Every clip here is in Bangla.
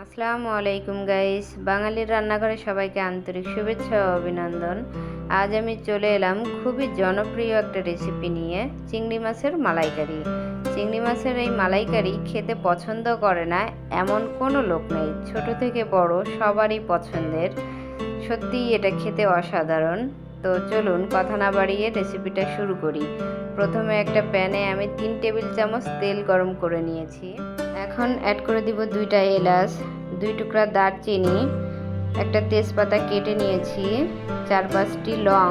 আসসালামু আলাইকুম গাইস। বাঙালির রান্নাঘরে সবাইকে আন্তরিক শুভেচ্ছা ও অভিনন্দন। আজ আমি চলে এলাম খুবই জনপ্রিয় একটা রেসিপি নিয়ে, চিংড়ি মাছের মালাইকারি। চিংড়ি মাছের এই মালাইকারি খেতে পছন্দ করে না এমন কোনো লোক নেই। ছোট থেকে বড় সবারই পছন্দের। সত্যিই এটা খেতে অসাধারণ। তো চলুন কথা না বাড়িয়ে রেসিপিটা শুরু করি। প্রথমে একটা প্যানে আমি তিন টেবিল চামচ তেল গরম করে নিয়েছি। এখন অ্যাড করে দিব দুইটা এলাচ, দুই টুকরা দারচিনি, একটা তেজপাতা কেটে নিয়েছি, চার পাঁচটি লং।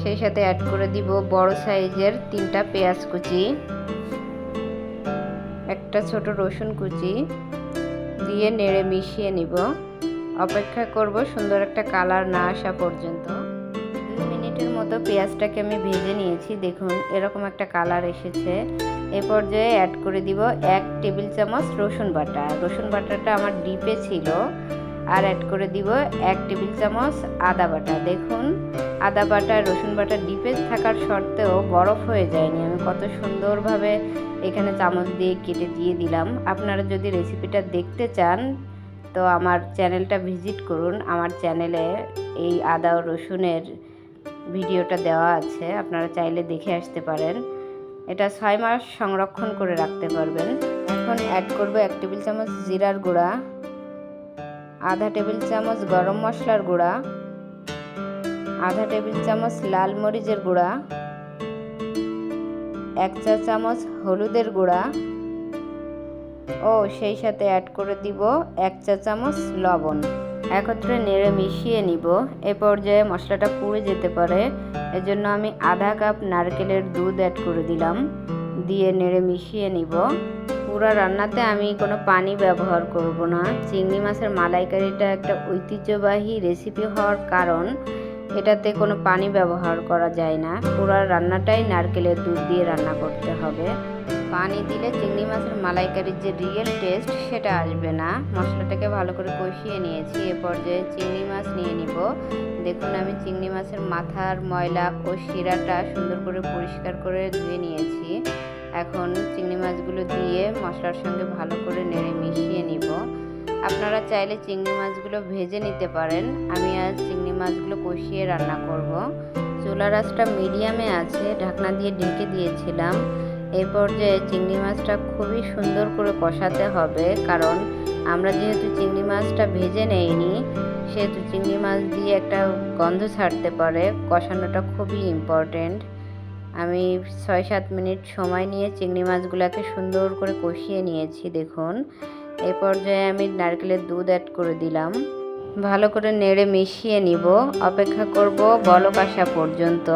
সেই সাথে অ্যাড করে দিব বড় সাইজের তিনটা পেঁয়াজ কুচি, একটা ছোট রসুন কুচি, দিয়ে নেড়ে মিশিয়ে নিব। অপেক্ষা করব সুন্দর একটা কালার না আসা পর্যন্ত। দুই মিনিটের মতো পেঁয়াজটাকে আমি ভেজে নিয়েছি, দেখুন এরকম একটা কালার এসেছে। এ পর্যায়ে অ্যাড করে দিব এক টেবিল চামচ রসুন বাটা। রসুন বাটাটা আমার ডিপে ছিল। আর অ্যাড করে দিব এক টেবিল চামচ আদা বাটা। দেখুন, আদা বাটা, রসুন বাটা ডিপে থাকার সত্ত্বেও বরফ হয়ে যায়নি। আমি কত সুন্দরভাবে এখানে চামচ দিয়ে কেটে দিয়ে দিলাম। আপনারা যদি রেসিপিটা দেখতে চান তো আমার চ্যানেলটা ভিজিট করুন। আমার চ্যানেলে এই আদা ও রসুনের ভিডিওটা দেওয়া আছে। আপনারা চাইলে দেখে আসতে পারেন। এটা ছয় মাস সংরক্ষণ করে রাখতে পারবেন। এখন অ্যাড করব এক টেবিল চামচ জিরার গুঁড়া, আধা টেবিল চামচ গরম মশলার গুঁড়া, আধা টেবিল চামচ লাল মরিচের গুঁড়া, এক চা চামচ হলুদের গুঁড়া ও সেই সাথে অ্যাড করে দিব এক চা চামচ লবণ। একত্রে নেড়ে মিশিয়ে নিব। এ পর্যায়ে মশলাটা পুড়ে যেতে পারে। এজন্য আমি আধা কাপ নারকেলের দুধ অ্যাড করে দিলাম। দিয়ে নেড়ে মিশিয়ে নিব। পুরো রান্নাতে আমি কোনো পানি ব্যবহার করব না। চিংড়ি মাছের মালাইকারিটা একটা ঐতিহ্যবাহী রেসিপি হওয়ার কারণ এটাতে কোনো পানি ব্যবহার করা যায় না। পুরো রান্নাটাই নারকেলের দুধ দিয়ে রান্না করতে হবে। পানি দিলে চিংড়ি মাছের মালাইকারির যে রিয়েল টেস্ট সেটা আসবে না। মশলাটাকে ভালো করে কষিয়ে নিয়েছি। এ পর্যায়ে চিংড়ি মাছ নিয়ে নিব। দেখুন, আমি চিংড়ি মাছের মাথার ময়লা ও শিরাটা সুন্দর করে পরিষ্কার করে ধুয়ে নিয়েছি। এখন চিংড়ি মাছগুলো দিয়ে মশলার সঙ্গে ভালো করে নেড়ে মিশিয়ে নিব। আপনারা চাইলে চিংড়ি মাছগুলো ভেজে নিতে পারেন। আমি আজ চিংড়ি মাছগুলো কষিয়ে রান্না করব। চুলা রাসটা মিডিয়ামে আছে, ঢাকনা দিয়ে ঢেকে দিয়েছিলাম। এই পর্যায়ে চিংড়ি মাছটা খুবই সুন্দর করে কষাতে হবে, কারণ আমরা যেহেতু চিংড়ি মাছটা ভেজে নেইনি, সেহেতু চিংড়ি মাছ দিয়ে একটা গন্ধ ছাড়তে পারে। কষানোটা খুবই ইম্পর্টেন্ট আমি ছয় সাত মিনিট সময় নিয়ে চিংড়ি মাছগুলোকে সুন্দর করে কষিয়ে নিয়েছি, দেখুন। এই পর্যায়ে আমি নারকেলের দুধ অ্যাড করে দিলাম। ভালো করে নেড়ে মিশিয়ে নিব। অপেক্ষা করব বলক আসা পর্যন্ত।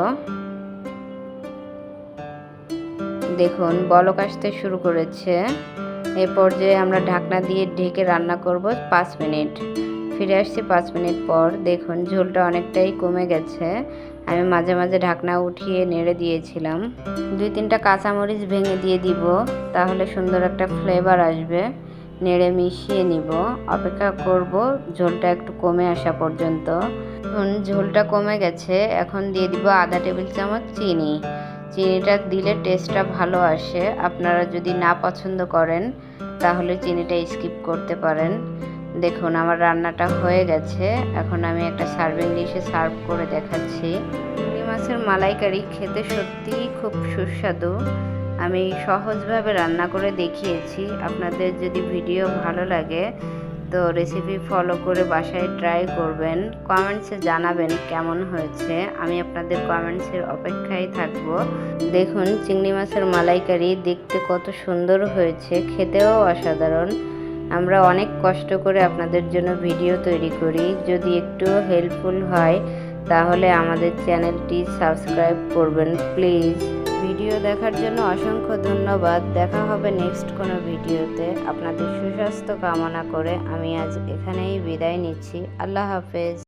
দেখুন, বলক আসতে শুরু করেছে। এ পর্যায়ে আমরা ঢাকনা দিয়ে ঢেকে রান্না করব পাঁচ মিনিট। ফিরে আসছি পাঁচ মিনিট পর। দেখুন, ঝোলটা অনেকটাই কমে গেছে। আমি মাঝে মাঝে ঢাকনা উঠিয়ে নেড়ে দিয়েছিলাম। দুই তিনটা কাঁচামরিচ ভেঙে দিয়ে দিব, তাহলে সুন্দর একটা ফ্লেভার আসবে। নেড়ে মিশিয়ে নিব। অপেক্ষা করব ঝোলটা একটু কমে আসা পর্যন্ত। ঝোলটা কমে গেছে। এখন দিয়ে দিব আধা টেবিল চামচ চিনি। চিনিটা দিলে টেস্টটা ভালো আসে। আপনারা যদি না পছন্দ করেন, তাহলে চিনিটা স্কিপ করতে পারেন। দেখুন, আমার রান্নাটা হয়ে গেছে। এখন আমি একটা সার্ভিং ডিশে সার্ভ করে দেখাচ্ছি। মাছের মালাইকারি খেতে সত্যিই খুব সুস্বাদু। আমি সহজভাবে রান্না করে দেখিয়েছি। আপনাদের যদি ভিডিও ভালো লাগে, তো রেসিপি ফলো করে বাসায় ট্রাই করবেন। কমেন্টসে জানাবেন কেমন হয়েছে। আমি আপনাদের কমেন্টসের অপেক্ষায় থাকব। দেখুন, চিংড়ি মাছের মালাইকারি দেখতে কত সুন্দর হয়েছে, খেতেও অসাধারণ। আমরা অনেক কষ্ট করে আপনাদের জন্য ভিডিও তৈরি করি। যদি একটু হেল্পফুল হয়, তাহলে আমাদের চ্যানেলটি সাবস্ক্রাইব করবেন প্লিজ ভিডিও দেখার জন্য অসংখ্য ধন্যবাদ। দেখা হবে নেক্সট কোনো ভিডিওতে। আপনাদের সুস্বাস্থ্য কামনা করে আমি আজ এখানেই বিদায় নিচ্ছি। আল্লাহ হাফেজ।